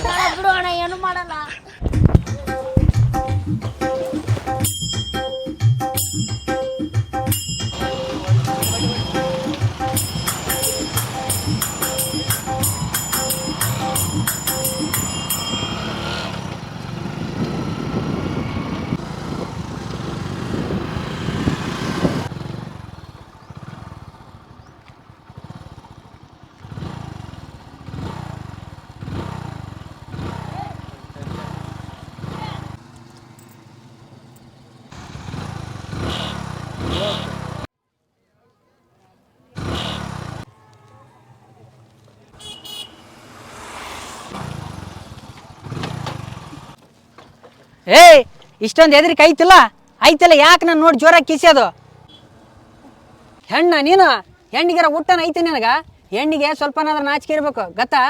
ಬಿಡೋಣ ಏನು ಏಯ್, ಇಷ್ಟೊಂದು ಎದ್ರಿಕೆ ಐತಿಲ್ಲ? ಐತಿಲ್ಲ, ಯಾಕೆ ನಾನು ನೋಡಿ ಜೋರಾಗಿ ಕಿಸ್ಯೋದು? ಹೆಣ್ಣ ನೀನು, ಹೆಣ್ಣಿಗೆರ ಊಟನ ಐತಿ ನಿನಗ? ಹೆಣ್ಣಿಗೆ ಸ್ವಲ್ಪನಾದ್ರೂ ನಾಚಿಕೆ ಇರ್ಬೇಕು, ಗೊತ್ತಾ?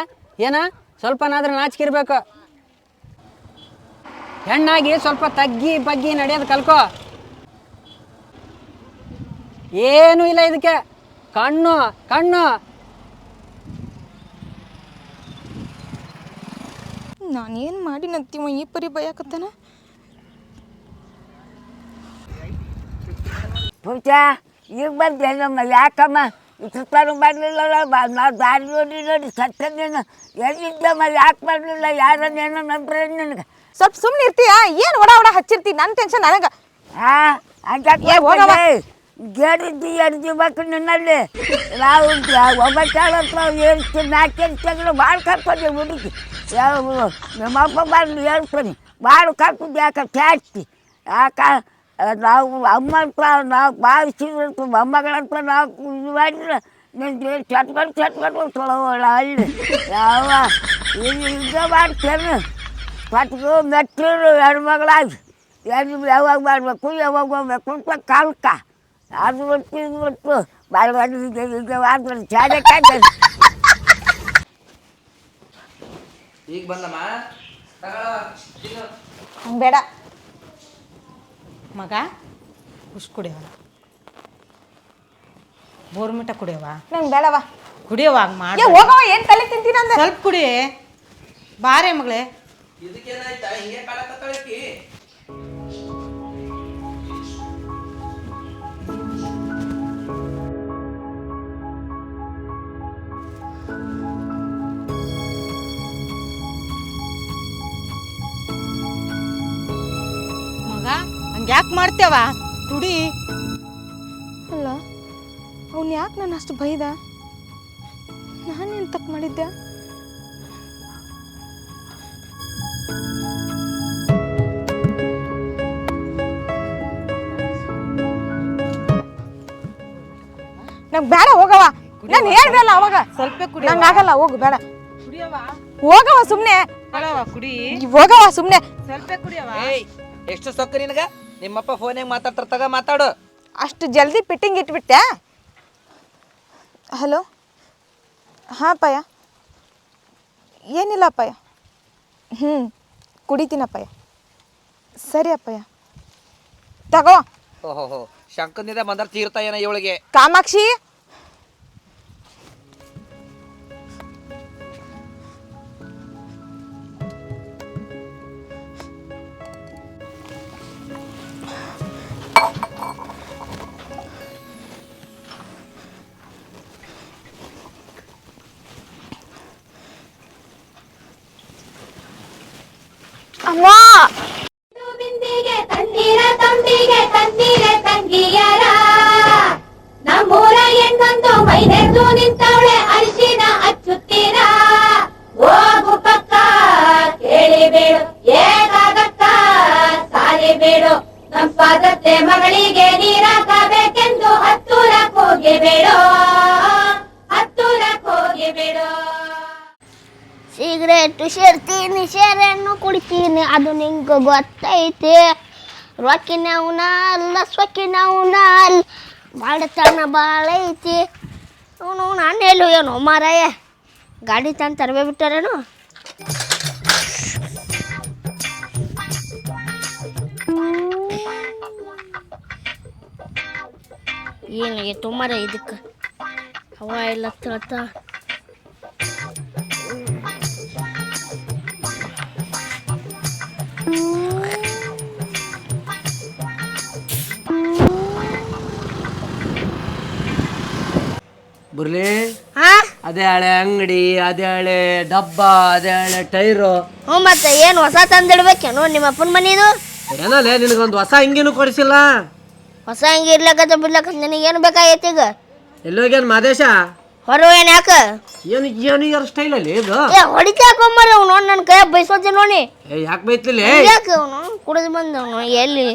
ಏನ? ಸ್ವಲ್ಪನಾದ್ರೂ ನಾಚಿಕೆ ಇರ್ಬೇಕು. ಹೆಣ್ಣಾಗಿ ಸ್ವಲ್ಪ ತಗ್ಗಿ ಬಗ್ಗಿ ನಡೆಯೋದು ಕಲ್ಕೋ. ಏನೂ ಇಲ್ಲ ಇದಕ್ಕೆ. ಕಣ್ಣು ಕಣ್ಣು. ನಾನೇನು ಮಾಡಿ ನಗ್ತೀವ ಈ ಪರಿ ಬಯಕತ್ತಾನ? ಪೂಜಾ ಈಗ ಬಂದೆ ನಮ್ಮ ಯಾಕಮ್ಮ ಇಷ್ಟೊತ್ತಾರು ಮಾಡಲಿಲ್ಲ ನಾವು ದಾರಿ ನೋಡಿ ನೋಡಿ ಸತ್ತನೇನು ಎಲ್ಲಿದ್ದಮ್ಮ ಯಾಕೆ ಮಾಡಲಿಲ್ಲ ಯಾರನ್ನೇನೋ ನಂಬ್ರೆ ನಿನಗೆ ಸ್ವಲ್ಪ ಸುಮ್ಮನೆ ಇರ್ತೀಯ ಏನು ಒಡ ಒಡ ಹಚ್ಚಿರ್ತಿ ನನ್ನ ಟೆನ್ಷನ್ ನನಗೆ ಹಾಂ ಏ, ಹೋಗವ್ವ. ಗೇಡಿದ್ದು ಎಡ್ದು ಬೇಕು ನಿನ್ನಲ್ಲಿ ನಾವು ಒಬ್ಬ ಚಾಲಂತ ಏಳು ನಾಲ್ಕೇನು ತೆಗೆದು ಭಾಳ ಕರ್ಕೊಂಡು ಹುಡುಗಿ ಯಾವ ನಮ್ಮಪ್ಪ ಬಂದು ಹೇಳ್ತಾನೆ ಭಾಳ ಕರ್ಕೊಂಡು ಯಾಕೆ ಜಾಸ್ತಿ ಯಾಕ ನಾವು ಅಮ್ಮ ಅಂತ ನಾವು ಭಾವಿಸಿದ್ರು ಮೊಮ್ಮಗಳಂತ ನಾವು ಇದು ಮಾಡಿದ್ರೆ ನಿಮ್ಗೆ ಚಟ್ಕೊಂಡು ಚಟ್ಕೊಂಡು ತೊಳೋಳ ಅಲ್ಲಿ ಯಾವ? ಇಲ್ಲಿ ಇದು ಮಾಡ್ತೇನೆ. ಪಟ್ಕು ಮೆಟ್ಟಿರು ಹೆಣ್ಮಗಳಾಗಿ. ಎಲ್ಲಿ ಯಾವಾಗ ಮಾಡಬೇಕು ಯಾವಾಗ ಹೋಗ್ಬೇಕು ಅಂತ ಕಾಲ್ಕ ಅದು ಒಟ್ಟು ಇದು ಒಟ್ಟು. ಬಾಳೆ ಮಾಡಿದ್ದೆ ಈಗ ಆದ್ರೆ ಚಾಡಕ್ಕೆ ಈಗ ಬಂದಮ್ಮ. ಬೇಡ. ಮಗ ಹುಷ್ ಕುಡಿಯವ ಬೋರ್ಮಿಟ ಕುಡಿಯವ ನಂಗೆ ಬೇಡವ ಕುಡಿಯವ ಹಂಗೆ ಮಾಡಿ ಹೋಗವ ಏನು ತಲೆ ತಿಂತೀನ ಅಂದೆ? ಸ್ವಲ್ಪ ಕುಡಿ. ಬಾರೆ ಮಗಳೇ. ಇದಕ್ಕೇನಾಯ್ತಾ? ಹಿಂಗೆ ಕಾಡಕತ್ತಾಳಕಿ ಯಾಕೆ ಮಾಡ್ತೇವ ಕುಡಿ ಅಲ್ಲ ಅವ್ನು ಯಾಕೆ ನಾನು ಅಷ್ಟು ಬೈದ? ನಾನೇನು ತಪ್ಪು ಮಾಡಿದ್ದೆ? ನಂಗೆ ಬೇಡ ಹೋಗವ ನಾನು ಹೇಳ್ದಲ್ಲ ಅವಾಗ. ಸ್ವಲ್ಪ ಕುಡಿ ನಂಗೆ ಆಗಲ್ಲ ಹೋಗು ಬೇಡ. ಕುಡಿಯವ ಹೋಗವ ಸುಮ್ಮನೆ ಕುಡಿ. ಹೋಗವ ಸುಮ್ಮನೆ ಸ್ವಲ್ಪ ಕುಡಿಯವ ಏಯ್ ಎಷ್ಟು ಸೊಕ್ಕ ನಿನಗ? ನಿಮ್ಮಪ್ಪ ಫೋನಿಗೆ ಮಾತಾಡ್ತಿರ್ತಾಗ ತಗ ಮಾತಾಡು. ಅಷ್ಟು ಜಲ್ದಿ ಫಿಟ್ಟಿಂಗ್ ಇಟ್ಬಿಟ್ಟೆ? ಹಲೋ ಹಾಂ ಪಯ ಏನಿಲ್ಲ ಅಪ್ಪಯ್ಯ. ಹ್ಞೂ ಕುಡಿತೀನಪ್ಪಯ್ಯ ಸರಿ ಅಪ್ಪಯ್ಯ. ತಗೋ. ಓಹೋ ಹೋ ಶಂಕನಿಂದ ಬಂದರ್ ತೀರ್ತಾ ಏನ ಇವಳಿಗೆ? ಕಾಮಾಕ್ಷಿ? ನನಗೆ ಗೊತ್ತೈತಿ. ರೊಕ್ಕಿನವನ ಅಲ್ಲ ಸೊಕ್ಕಿನವನ ಅಲ್ಲ ಬಾಳತನ ಭಾಳ ಐತಿ ಅವನು ನಾನು ಹೇಳು, ಏನು, ಮಾರಾಯ. ಗಾಡಿ ತಂದು ತರವೇ ಬಿಟ್ಟಾರೇನು? ಏನಾಗೈತೆ ಮಾರ ಇದಕ್ಕೆ? ಹವಾ ಇಲ್ಲ, ತಳ್ತಾ? ಬುರ್ಲಿ ಹಾ ಅದೇ ಹಳೆ ಅಂಗಡಿ ಅದೇ ಹಳೆ ಡಬ್ಬ ಅದೇ ಹಳೆ ಟೈರು? ಹ್ಞೂ ಮತ್ತೆ ಏನು ಹೊಸ ತಂದಿಡ್ಬೇಕೇನು ನಿಮ್ಮ ಅಪ್ಪನ ಮನೆದು? ಏನಲ್ಲೇ ನಿನಗೊಂದು ಹೊಸ ಹಿಂಗೇನು ಕೊಡಿಸಿಲ್ಲ? ಹೊಸ ಹಂಗೆ ಇರ್ಲಕತ್ತ ಬಿಡ್ಲಕ್ಕ ನಿನಗೇನು ಬೇಕಾಗೈತಿ ಈಗ? ಎಲ್ಲೋಗ್ಯಾನ ಮಾದೇಶ? ಹೊರ ಏನು ಯಾಕ? ಏನು ಏನು ಯಾರ ಸ್ಟೈಲ್ ಅಲ್ಲಿ ಇದು? ಏ ಹೊಡಿತಾ ಹಾಕೊಂಬರ್ರಿ ಅವ್ನು ನೋಡಿ ನನ್ನ ಕೈ ಬೈಸೋದಿ ನೋಡಿ. ಏ ಯಾಕೆ ಬೈತಿಲ್ಲ ಯಾಕೆ ಅವನು? ಕುಡಿದು ಬಂದವನು ಎಲ್ಲಿ?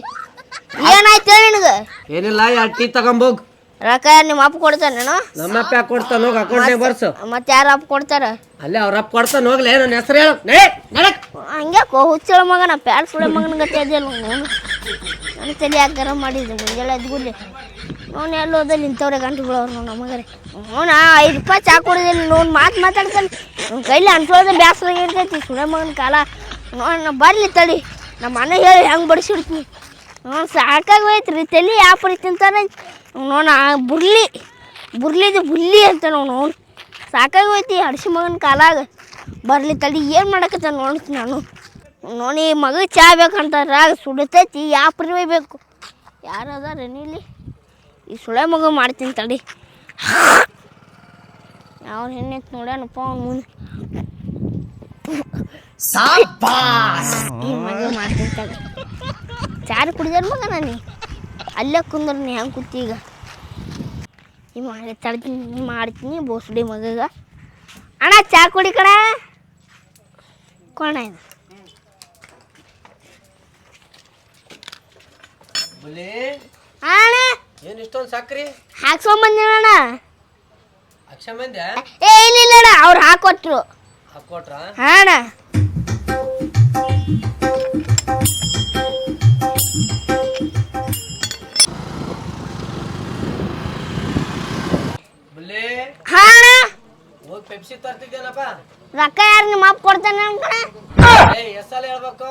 ಏನಾಯ್ತು ಹೇಳಿ ನಿನಗೆ? ಏನಿಲ್ಲ ಎರಡು ಟೀ ತಗೊಂಬೋಗ್ ರೊಕ್ಕ ನಿಮ್ಮ ಅಪ್ಪ ಕೊಡ್ತಾನೆ ನಮ್ಮ ಅಪ್ಪ ಯಾಕೆ ಕೊಡ್ತಾನೆ? ಹೋಗಿ ಅಕೌಂಟ್ನಾಗ ಬರ್ಸು. ಮತ್ತೆ ಯಾರು ಅಪ್ಪ ಕೊಡ್ತಾರ? ಅಲ್ಲೇ ಅವ್ರ ಅಪ್ಪ ಕೊಡ್ತಾನೆ ಹೋಗ್ಲೇ ನನ್ನ ಹೆಸರು ಹೇಳು. ಹಂಗೆ ಹುಚ್ಚಳ ಮಗನ ಪ್ಯಾಡ್ ಸುಳೆ ಮಗನ ಗತಿ ಇದೆಯಲ್ಲ ನಾನು? ತಲೆ ಯಾಕೆ ಗರಂ ಮಾಡಿದ್ದೆ? ಮುಂಜಾನೆ ಎದ್ಗುಲ್ಲಿ ಅವನು ಎಲ್ಲಿ ಹೋದಲ್ಲಿ ಇಂಥವ್ರೆ ಗಂಟು ಬೀಳೋರು ನೋಡಿ ನಮಗರೆ ಅವನ ಐದು ರೂಪಾಯಿ ಚಾ ಕುಡಿದಿಲ್ಲ ನೋಡಿ ಮಾತು ಮಾತಾಡ್ತಾನೆ. ಅವ್ನ ಕೈಲಿ ಅನ್ಸೋದ ಬ್ಯಾಸರ ಇರ್ತೈತಿ ಸುಳೆ ಮಗನ ಕಾಲ. ನೋಡ ಬರಲಿ ತಡಿ. ನಮ್ಮ ಮನೆ ಹೇಳಿ ಹೆಂಗೆ ಬಡಿಸಿಡ್ತೀನಿ. ಅವ್ನು ಸಾಕಾಗಿ ಹೋಯ್ತು ರೀ, ತಲೆ ಯಾವ ಪರಿ ತಿಂತಾನೆ. ನೋಡ ಬುರ್ಲಿ, ಬುರ್ಲಿದು ಬುರ್ಲಿ ಅಂತ ನಾವು ಸಾಕಾಗಿ ಹೋಯ್ತಿ ಹಡ್ಸಿ ಮಗನ ಕಾಲಾಗ. ಬರ್ಲಿ ತಡಿ, ಏನು ಮಾಡಕತ್ತ ನೋಡ್ತೀನಿ ನಾನು. ನೋಡಿ ಮಗ ಚಾ ಬೇಕಂತಾರ ಸುಡತೈತಿ ಯಾವ ಪರಿ ಒಯ್ಬೇಕು ಯಾರು ಅದಾರ ಇಲ್ಲಿ? ಈ ಸುಳೆ ಮಗು ಮಾಡ್ತೀನಿ ತಡಿ. ಅವ್ರ ಹೆಣ್ಣೆ ನೋಡ್ಯಾನಪ್ಪ ಅವ್ನು. ಮುಂದೆ ಈ ಮಗ ಮಾಡ್ತೀನಿ ತಡಿ. ಚಾರು ಕುಡಿದಾರ ಮಗ ನಾನು. ಅಲ್ಲೇ ಕುಂದ್ರ ನೀ ಹೆಂಗೆ ಕೂತಿ ಈಗ. ಈ ಮಾಡಿ ತಡ್ತೀನಿ ಮಾಡ್ತೀನಿ ಬೋಸುಡಿ ಮಗಗ. ಅಣ್ಣ ಚಾ ಕುಡಿ ಕಣ. ಕೊಣ ಇದು. ಬುಲಿ. ಏನು ಇಷ್ಟೊಂದು ಸಕ್ರಿ? ಹಾಕ್ಸ್ಕೊಂಬಂದಿನ ಅಕ್ಷ ಮಂದಿ ಏ ಇಲ್ಲ ಇಲ್ಲ ಅಣ್ಣ ಅವ್ರು ಹಾಕೊಟ್ರು. ಹಾಕೊಟ್ರ? ಹಾ ಅಣ್ಣ ಬುಲಿ ಹಾ ಅಣ್ಣ ಹೋಗಿ ಪೆಪ್ಸಿ ತರ್ತಿದ್ದೇನಪ್ಪ ರೊಕ್ಕ ಯಾರು ನಿಮ್ಮ ಅಪ್ಪ ಕೊಡ್ತಾನೆ ಅನ್ಕಣ? ಏ ಎಷ್ಟಲ್ಲ ಹೇಳ್ಬೇಕು?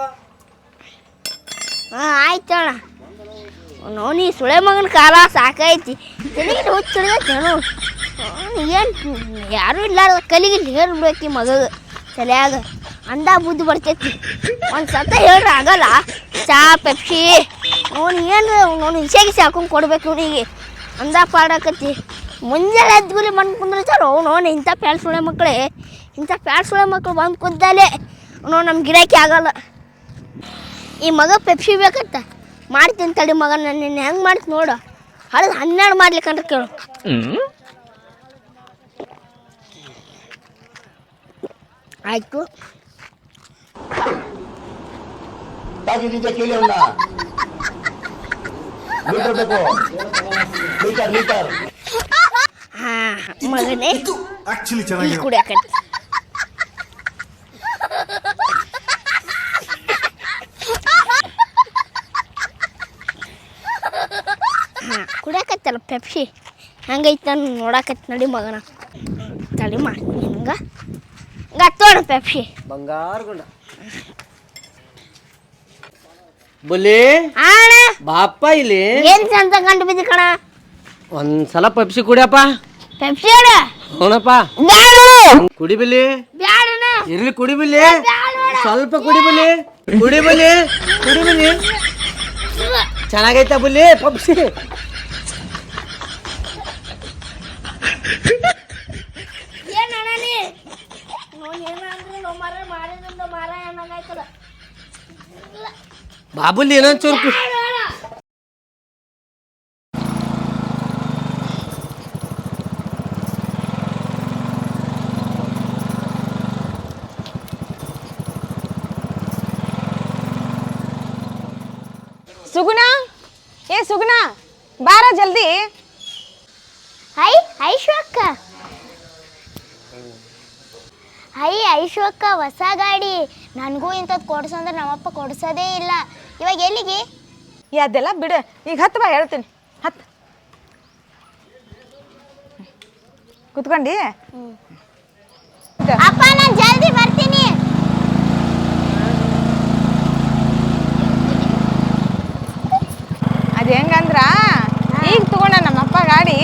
ಹಾಂ ಆಯ್ತು ಅಣ್ಣ ನೋನಿ ಸುಳೆ ಮಗನ ಕಾಲ ಸಾಕೈತಿ. ತಲೆಗೆ ಹುಚ್ಚಿಡ್ದೈತೇನು ಏನು ಯಾರು ಇಲ್ಲಾರ ಕಲಿಗೆ ಹೇರ್ಬೇಕು ಮಗ ತಲೆಯಾಗ. ಅಂದ ಬುದ್ಧಿ ಬರ್ತೈತಿ. ಒಂದು ಸತ ಹೇಳ್ರಿ ಆಗಲ್ಲ. ಚಾ, ಪೆಪ್ಸಿ. ಅವ್ನು ಏನು ಅವನು ಇಸೆಗಿಸಿ ಹಾಕೊಂಡು ಕೊಡ್ಬೇಕು ಇವನಿಗೆ ಅಂದ ಪಾಡಕತ್ತಿ. ಮುಂಜಾನೆ ಎದ್ಗುಲಿ ಬಂದು ಕುಂದ್ರತಾರೋ ಅವನು ಇಂಥ ಪ್ಯಾಡ್ ಸುಳೆ ಮಕ್ಕಳೇ ಇಂಥ ಪ್ಯಾಡ್ ಸುಳೆ ಮಕ್ಕಳು ಬಂದು ಕುದ್ದಲೆ ಅವನು ನಮ್ಮ ಗಿಡಕ್ಕೆ ಆಗಲ್ಲ. ಈ ಮಗ ಪೆಪ್ಸಿ ಬೇಕಂತ. ಮಾಡ್ತೀನಿ ತಡಿ ಮಗ ನಾನು ನಿನ್ನ ಹೆಂಗೆ ಮಾಡ್ತೀನಿ ನೋಡು. ಹಳದು ಹನ್ನೆರಡು ಮಾಡ್ಲಿಕ್ಕಂತ ಕೇಳು. ಆಯ್ತು. ಮಗನೇ. ಆಕ್ಚುಲಿ ಈ ಕುಡಿಯಾಕತ್ತಿ ಹಾ ಕುಡಿಯಾಕತ್ತಲ್ಲ ಪೆಪ್ಸಿ ಹಂಗೈತೆ ನಾನು ನೋಡಾಕತ್ತಿ ನಡಿ ಮಗನ ತಲೆ ಮಾಡ್ತೀನಿ ಹಂಗೆ ಗತ್ತೋಣ ಪೆಪ್ಸಿ ಬಂಗಾರ ಗುಂಡ ಬುಲಿ ಆಣ ಬಾಪ ಇಲ್ಲಿ ಏನ್ ಚಂದ ಕಂಡು ಬಿದ್ದಿ ಕಣ ಒಂದ್ಸಲ ಪೆಪ್ಸಿ ಕುಡಿಯಪ್ಪ ಪೆಪ್ಸಿ ಅಡ ಅವನಪ್ಪ ಕುಡಿಬಿಲಿ ಬ್ಯಾಡಣ ಇರ್ಲಿ ಕುಡಿಬಿಲಿ ಸ್ವಲ್ಪ ಕುಡಿಬಿಲಿ ಕುಡಿಬಿಲಿ ಕುಡಿಬಿಲಿ ಚೆನ್ನಾಗೈತ ಬುಲಿ ಪಪ್ಸಿ ಏನ್ ಅಣ್ಣ ನೀ ನೋಡ್ ಏನಂದ್ರೆ ನೋ ಮರ ಮಾಡಿದ್ರಿಂದ ಮರ ಏನಾಗಾಯ್ತದ ಬಾಬುಲಿ ಏನೋ ಚೂರು ಕು- ಸುಗುಣ ಏ ಸುಗುಣ ಬಾರ ಜಲ್ದಿ ಹೈ ಐಶು ಅಕ್ಕ ಐಶೋಕ ಹೊಸ ಗಾಡಿ. ನನಗೂ ಇಂಥದ್ದು ಕೊಡ್ಸು ಅಂದ್ರೆ ನಮ್ಮಪ್ಪ ಕೊಡ್ಸೋದೇ ಇಲ್ಲ. ಇವಾಗ ಎಲ್ಲಿಗೆ? ಅದೆಲ್ಲ ಬಿಡು. ಈಗ ಹತ್ತು ಬಾ ಹೇಳ್ತೀನಿ. ಹತ್ತು. ಕುತ್ಕೊಂಡಿ? ಅಪ್ಪ ನಾನು ಜಲ್ದಿ ಬರ್ತೀನಿ. ಅದು ಹೆಂಗಂದ್ರ ಈಗ ತಗೊಂಡ ನಮ್ಮಪ್ಪ ಗಾಡಿ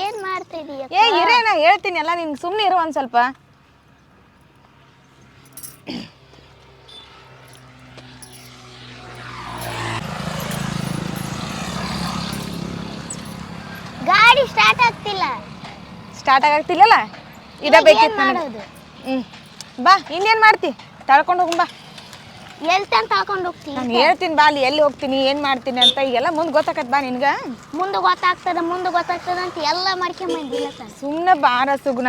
ಏನ್ ಮಾಡ್ತಾ ಇದೀಯ ಏ ಇರೇ ನಾ ಹೇಳ್ತೀನಿ ಎಲ್ಲ ನಿನ್ಗೆ ಸುಮ್ಮನೆ ಇರು ಒಂದ್ ಸ್ವಲ್ಪ. ಗಾಡಿ ಸ್ಟಾರ್ಟ್ ಆಗ್ತಿಲ್ಲ. ಸ್ಟಾರ್ಟ್ ಆಗತ್ತಿಲ್ಲಲ್ಲ ಇದ ಬೇಕಿತ್ತು ನನಗೆ. ಮಾಡೋದು? ಬಾ ಇನ್ನೇನ್ ಮಾಡ್ತಿ? ತಳ್ಕೊಂಡು ಹೋಗುಂ ಬಾ ಎಲ್ ಹಾಕೊಂಡು ಹೋಗ್ತೀನಿ ನಾನು ಹೇಳ್ತೀನಿ ಬಾ ಅಲ್ಲಿ ಎಲ್ಲಿ ಹೋಗ್ತೀನಿ ಏನು ಮಾಡ್ತೀನಿ ಅಂತ ಈಗೆಲ್ಲ ಮುಂದೆ ಗೊತ್ತಾಕತ್ ಬಾ ನಿನ್ಗ. ಮುಂದೆ ಗೊತ್ತಾಗ್ತದ ಮುಂದೆ ಗೊತ್ತಾಗ್ತದ ಅಂತ ಎಲ್ಲ ಮಾಡ್ಕೊಂಡ್ ಬಂದಿಲ್ಲ ಸರ್. ಸುಮ್ಮನೆ ಬಾರ ಸುಗುಣ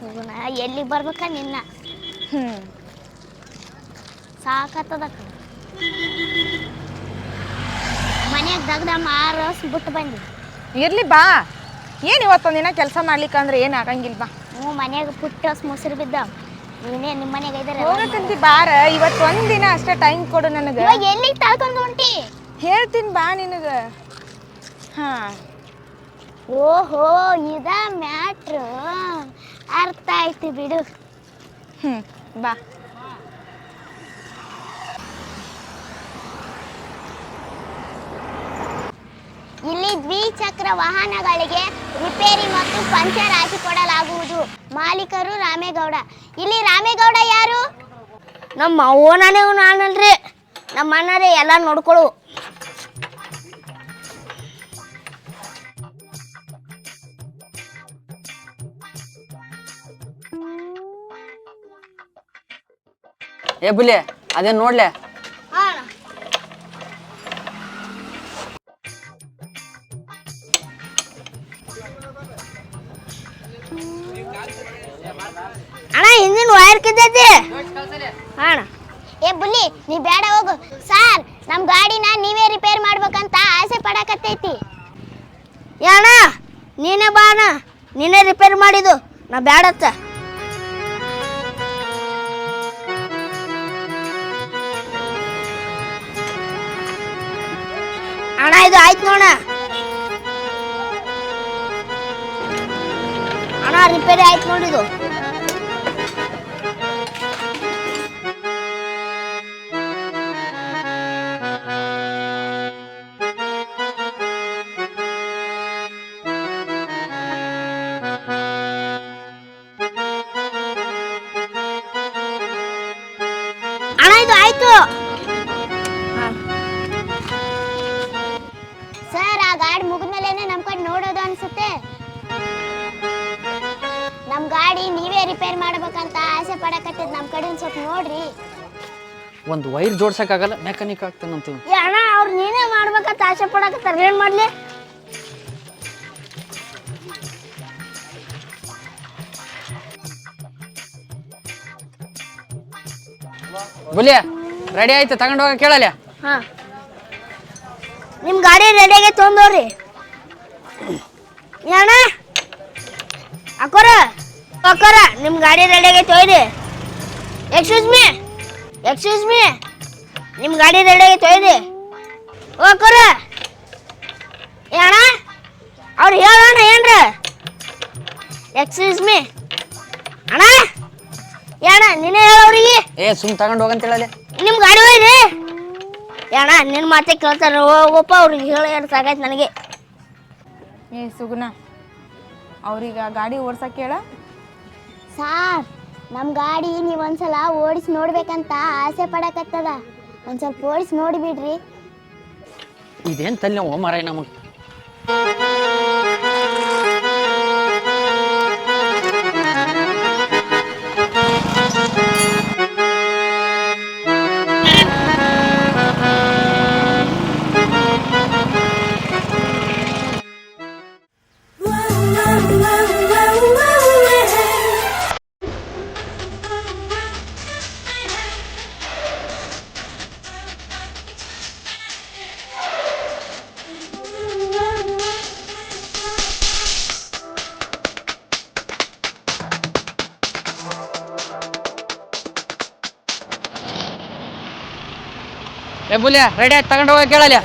ಸುಗುಣ ಎಲ್ಲಿ ಬರ್ಬೇಕ ನಿನ್ನ? ಹ್ಞೂ ಸಾಕತ್ತದ ಮನ್ಯಾಗ ದಗ್ದ ಮಾರಸ್ ಬಿಟ್ಟು ಬಂದಿ. ಇರ್ಲಿ ಬಾ. ಏನು ಇವತ್ತೊಂದಿನ ಕೆಲಸ ಮಾಡ್ಲಿಕ್ಕೆ ಅಂದ್ರೆ ಏನು ಆಗಂಗಿಲ್ಲ ಬಾ. ಹ್ಞೂ ಮನೆಯಾಗ ಪುಟ್ಟಸ್ ಮೊಸರು ಬಿದ್ದಾವ. ನೀನೇ ನಿಮ್ಮ ಮನ್ಯಾಗ ಇದಾರೆ ಹೋಗತ್ತಂತಿ ಬಾರ ಇವತ್ತು ಒಂದಿನ ಅಷ್ಟೇ ಟೈಮ್ ಕೊಡು ನನಗೆ. ಇವಾಗ ಎಲ್ಲಿಗೆ ತಳ್ಕೊಂಡು ಹೊಂಟಿ? ಹೇಳ್ತೀನಿ ಬಾ ನಿನಗೆ. ಹಾ. ಓಹೋ ಇದ ಮ್ಯಾಟ್ರು. ಅರ್ಥ ಆಯ್ತು ಬಿಡು. ಹ್ಮ್ ಬಾ. ಇಲ್ಲಿ ದ್ವಿಚಕ್ರ ವಾಹನಗಳಿಗೆ ರಿಪೇರಿ ಮತ್ತು ಪಂಚರ್ ಹಾಕಿಕೊಡಲಾಗುವುದು ಮಾಲೀಕರು ರಾಮೇಗೌಡ. ಇಲ್ಲಿ ರಾಮೇಗೌಡ ಯಾರು? ನಮ್ಮ ಅವ್ವನೇ ನಾನಲ್ರಿ. ನಮ್ಮ ಅಣ್ಣರೇ ಎಲ್ಲ ನೋಡ್ಕೊಳು. ಏ ಬುಲೆ ಅದೇ ನೋಡ್ಲೆ? ಏ ಬುಲ್ಲಿ ನೀ ಬೇಡ ಹೋಗು. ಸಾರ್ ನಮ್ಮ ಗಾಡಿನ ನೀವೇ ರಿಪೇರ್ ಮಾಡ್ಬೇಕಂತ ಆಸೆ ಪಡಕತ್ತೈತಿ. ಅಣ್ಣ ನೀನೇ ಬಾ ಅಣ್ಣ ನೀನೇ ರಿಪೇರ್ ಮಾಡಿದು ನಾ ಬೇಡತ್ತ ಅಣ್ಣ, ಇದು ಆಯ್ತು ನೋಣ ಅಣ್ಣ ರಿಪೇರಿ ಆಯ್ತು ನೋಡಿದು ಜೋಡ್ಸಕ್ಕಾಗಲ್ಲ? ಮೆಕ್ಯಾನಿಕ್ ಆಗ್ತಾನಂತ ಏ ಅಣ್ಣ ಅವ್ರು ನೀನೇ ಮಾಡ್ಬೇಕಂತ ಆಸೆ ಪಡಕತ್ತಾರ ಏನ್ ಮಾಡ್ಲಿ? ಬುಲಿಯ ರೆಡಿ ಆಯ್ತು? ತಗೊಂಡು ಹೋಗ ಕೇಳಲ್ಲ? ಹಾ. ನಿಮ್ ಗಾಡಿ ರೆಡಿಯಾಗಿ ತೊಗೊಂಡವ್ರಿ ಏ ಅಣ್ಣ ಅಕ್ಕೋರ ಅಕ್ಕೋರ ನಿಮ್ ಗಾಡಿ ರೆಡಿಯಾಗಿ ತೊಯ್ರಿ. ಎಕ್ಸ್ಕ್ಯೂಸ್ ಮೀ ಎಕ್ಸ್ಕ್ಯೂಸ್ ಮೀ ನಿಮ್ ಗಾಡಿ ರೆಡಿ ಆಗಿ ಓ ಅಕ್ಕೋರ ಏ ಅಣ್ಣ. ಅವ್ರು ಹೇಳೋಣ ಏನ್ರ? ಎಕ್ಸ್ಕ್ಯೂಸ್ ಮೀ ಅಣ್ಣ. ಏಣ ನೀನೆ ಹೇಳೋರಿಗೆ ಏ ಸುಮ್ ತಗೊಂಡು ಹೋಗಂತ ಹೇಳಲೆ ನಿಮ್ಮ ಗಾಡಿ ಹೋಯ್ರಿ ಅಣ್ಣ ನಿನ್ನ ಮಾತೆ ಕೇಳ್ತಾರ. ಹೋಗಪ್ಪ ಅವ್ರಿಗೆ ಹೇಳಿ ಸಾಕಾಯ್ತು ನನಗೆ. ಏ ಸುಗುಣ. ಅವ್ರೀಗ ಗಾಡಿ ಓಡ್ಸಕ್ ಹೇಳ. ಸಾರ್ ನಮ್ಮ ಗಾಡಿ ನೀವು ಒಂದ್ಸಲ ಓಡಿಸಿ ನೋಡ್ಬೇಕಂತ ಆಸೆ ಪಡಕತ್ತದ. ಒಂದ್ ಸ್ವಲ್ಪ ಓಡಿಸಿ ನೋಡಿಬಿಡ್ರಿ ಇದೇನ್ ತಲೆ ಮಾರಾಯ ನಮಗ್? ಏ ಬುಲಿ ರೆಡಿ ಆಯ್ತು ತಗೊಂಡು ಹೋಗ ಕೇಳಲ್ಲ